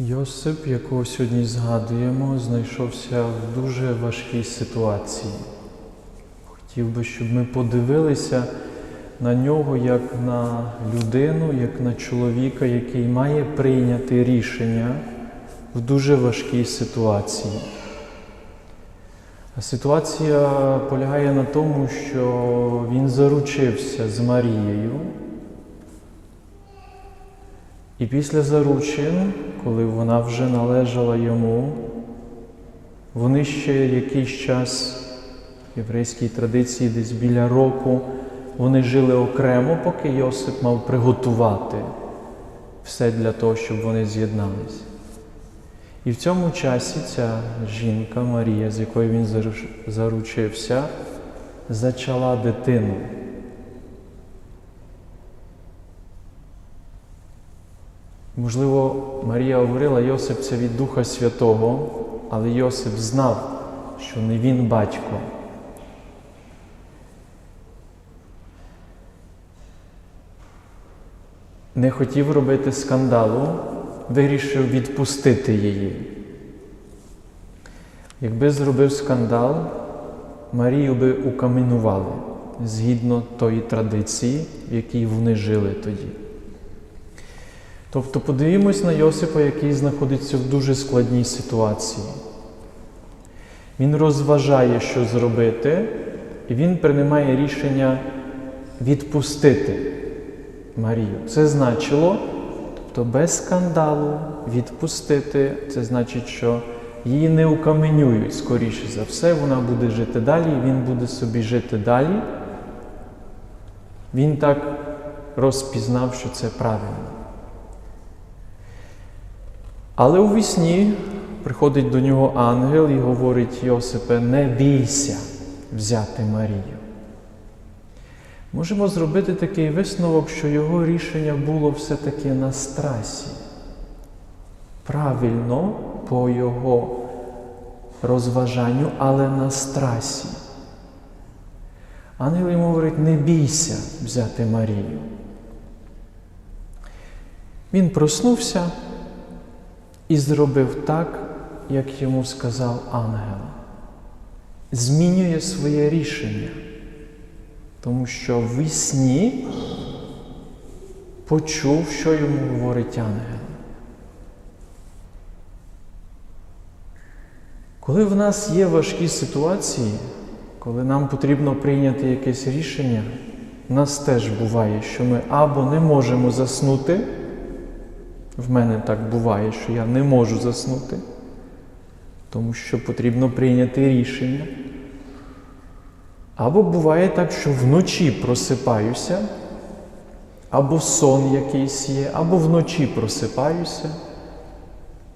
Йосип, якого сьогодні згадуємо, знайшовся в дуже важкій ситуації. Хотів би, щоб ми подивилися на нього як на людину, як на чоловіка, який має прийняти рішення в дуже важкій ситуації. А ситуація полягає на тому, що він заручився з Марією. І після заручин, коли вона вже належала йому, вони ще якийсь час в єврейській традиції, десь біля року, вони жили окремо, поки Йосип мав приготувати все для того, щоб вони з'єдналися. І в цьому часі ця жінка Марія, з якою він заручився, зачала дитину. Можливо, Марія говорила Йосип це від Духа Святого, але Йосип знав, що не він батько. Не хотів робити скандалу, вирішив відпустити її. Якби зробив скандал, Марію би укамінували згідно тої традиції, в якій вони жили тоді. Тобто подивімось на Йосипа, який знаходиться в дуже складній ситуації. Він розважає, що зробити, і він приймає рішення відпустити Марію. Це значило, тобто без скандалу відпустити, це значить, що її не укаменюють, скоріше за все, вона буде жити далі, він буде собі жити далі. Він так розпізнав, що це правильно. Але у вісні приходить до нього ангел і говорить Йосипе, не бійся взяти Марію. Можемо зробити такий висновок, що його рішення було все-таки на страсі. Правильно по його розважанню, але на страсі. Ангел йому говорить, не бійся взяти Марію. Він проснувся і зробив так, як йому сказав ангел. Змінює своє рішення, тому що в сні почув, що йому говорить ангел. Коли в нас є важкі ситуації, коли нам потрібно прийняти якесь рішення, в нас теж буває, що ми або не можемо заснути. В мене так буває, що я не можу заснути, тому що потрібно прийняти рішення. Або буває так, що вночі просипаюся, або сон якийсь є, або вночі просипаюся.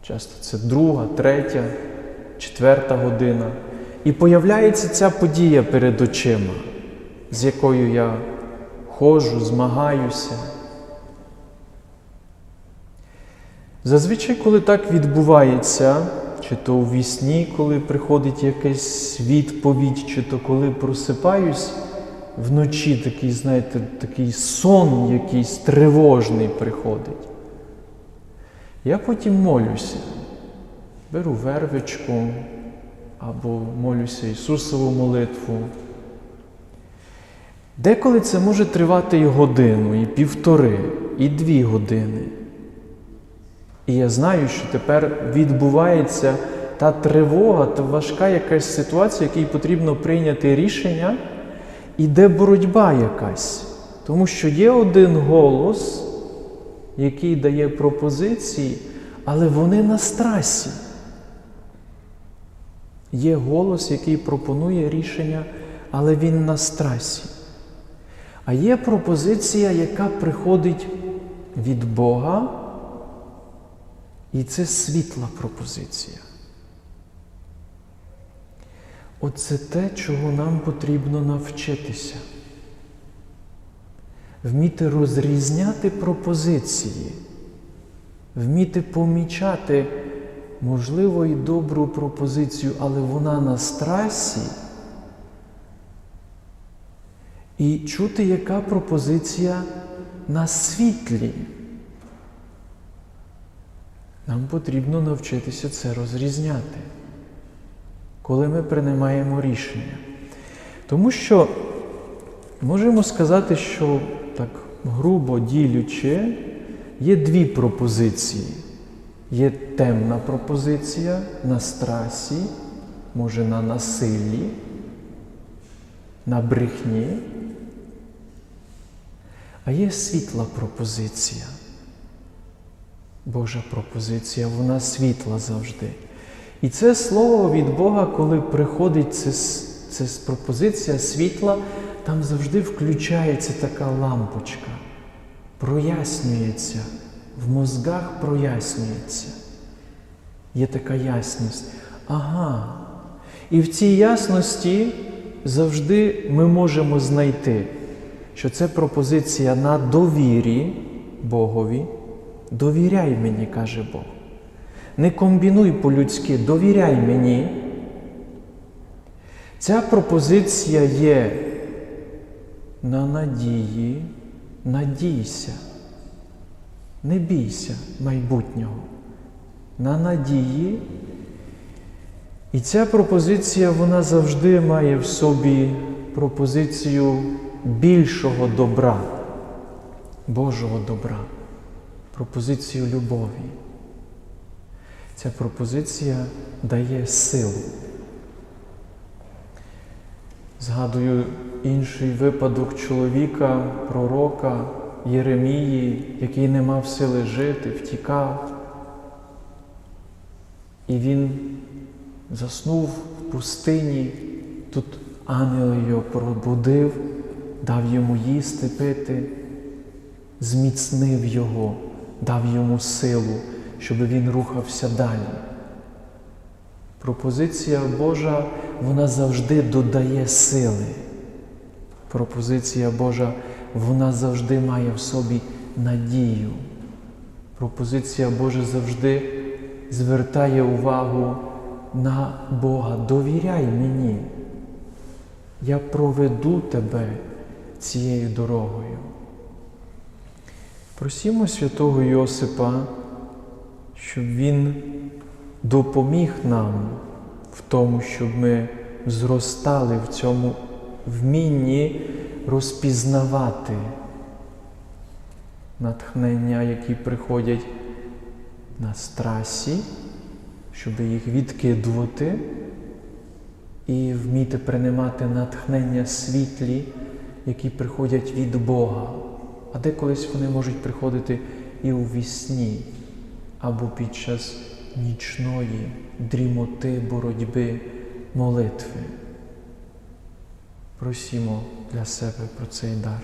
Часто це друга, третя, четверта година. І появляється ця подія перед очима, з якою я ходжу, змагаюся. Зазвичай, коли так відбувається, чи то у вісні, коли приходить якась відповідь, чи то коли просипаюсь, вночі такий, знаєте, такий сон якийсь тривожний приходить. Я потім молюся, беру вервичку або молюся Ісусову молитву. Деколи це може тривати і годину, і півтори, і дві години. І я знаю, що тепер відбувається та тривога, та важка якась ситуація, якій потрібно прийняти рішення, іде боротьба якась. Тому що є один голос, який дає пропозиції, але вони на страсі. Є голос, який пропонує рішення, але він на страсі. А є пропозиція, яка приходить від Бога. І це світла пропозиція. Оце те, чого нам потрібно навчитися. Вміти розрізняти пропозиції, вміти помічати, можливо, і добру пропозицію, але вона на страсі. І чути, яка пропозиція на світлі Нам потрібно навчитися це розрізняти, коли ми приймаємо рішення. Тому що можемо сказати, що так грубо ділючи, є дві пропозиції. Є темна пропозиція на страсі, може на насиллі, на брехні, а є світла пропозиція. Божа пропозиція, вона світла завжди. І це слово від Бога, коли приходить це, це пропозиція світла, там завжди включається така лампочка, прояснюється, в мозгах прояснюється. Є така ясність. Ага. І в цій ясності завжди ми можемо знайти, що це пропозиція на довірі Богові. Довіряй мені, каже Бог. Не комбінуй по-людськи, довіряй мені. Ця пропозиція є на надії, надійся. Не бійся майбутнього. На надії. І ця пропозиція, вона завжди має в собі пропозицію більшого добра, Божого добра пропозицію любові. Ця пропозиція дає силу. Згадую інший випадок чоловіка, пророка Єремії, який не мав сили жити, втікав. І він заснув в пустині. Тут ангел його пробудив, дав йому їсти, пити зміцнив його, дав йому силу, щоб він рухався далі. Пропозиція Божа, вона завжди додає сили. Пропозиція Божа, вона завжди має в собі надію. Пропозиція Божа завжди звертає увагу на Бога. Довіряй мені. Я проведу тебе цією дорогою. Просімо святого Йосипа, щоб Він допоміг нам в тому, щоб ми зростали в цьому вмінні розпізнавати натхнення, які приходять на страсі, щоб їх відкидувати і вміти приймати натхнення світлі, які приходять від Бога а деколись вони можуть приходити і у вісні, або під час нічної дрімоти, боротьби, молитви. Просімо для себе про цей дар.